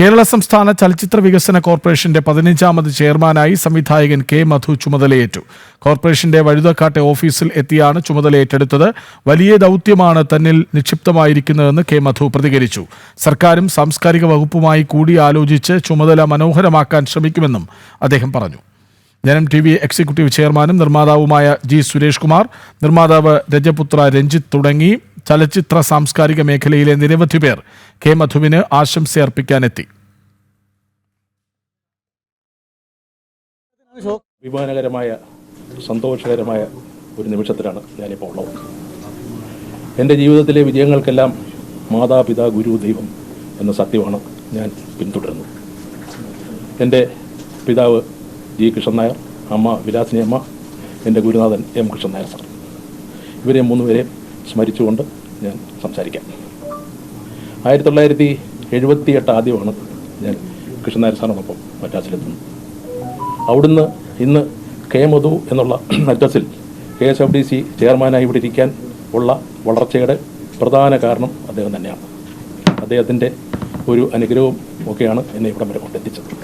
കേരള സംസ്ഥാന ചലച്ചിത്ര വികസന കോർപ്പറേഷന്റെ പതിനഞ്ചാമത് ചെയർമാനായി സംവിധായകൻ കെ മധു ചുമതലയേറ്റു. കോർപ്പറേഷന്റെ വഴുതക്കാട്ടെ ഓഫീസിൽ എത്തിയാണ് ചുമതല ഏറ്റെടുത്തത് വലിയ ദൗത്യമാണ് തന്നിൽ നിക്ഷിപ്തമായിരിക്കുന്നതെന്ന് കെ മധു പ്രതികരിച്ചു. സർക്കാരും സാംസ്കാരിക വകുപ്പുമായി കൂടിയാലോചിച്ച് ചുമതല മനോഹരമാക്കാൻ ശ്രമിക്കുമെന്നും അദ്ദേഹം പറഞ്ഞു. ജനം ടി വി എക്സിക്യൂട്ടീവ് ചെയർമാനും നിർമ്മാതാവുമായ ജി സുരേഷ് കുമാർ നിർമ്മാതാവ് രജപുത്ര രഞ്ജിത്ത് തുടങ്ങി ചലച്ചിത്ര സാംസ്കാരിക മേഖലയിലെ നിരവധി പേർ കെ മധുവിന് ആശംസയർപ്പിക്കാനെത്തി. വിമാനകരമായ സന്തോഷകരമായ ഒരു നിമിഷത്തിലാണ് ഞാനിപ്പോൾ ഉള്ളത്. എന്റെ ജീവിതത്തിലെ വിജയങ്ങൾക്കെല്ലാം മാതാപിതാ ഗുരു ദൈവം എന്ന സത്യമാണ് ഞാൻ പിന്തുടരുന്നത്. എന്റെ പിതാവ് ജി കൃഷ്ണൻ നായർ അമ്മ വിലാസിനി അമ്മ എന്റെ ഗുരുനാഥൻ എം കൃഷ്ണൻ നായർ സാർ. ഇവരെ മൂന്നുപേരെ സ്മരിച്ചുകൊണ്ട് ഞാൻ സംസാരിക്കാം. ആയിരത്തി തൊള്ളായിരത്തി എഴുപത്തി എട്ട് ആദ്യമാണ് ഞാൻ കൃഷ്ണനായർ സാറിനോടൊപ്പം മദ്രാസിലെത്തുന്നത്. അവിടുന്ന് ഇന്ന് കെ മധു എന്നുള്ള മദ്രാസിൽ K S F D C ചെയർമാനായി ഇവിടെ ഇരിക്കാൻ ഉള്ള വളർച്ചയുടെ പ്രധാന കാരണം അദ്ദേഹം തന്നെയാണ്. അദ്ദേഹത്തിന്റെ ഒരു അനുഗ്രഹവും ഒക്കെയാണ് എന്നെ ഇവിടം വരെ കൊണ്ടെത്തിച്ചത്.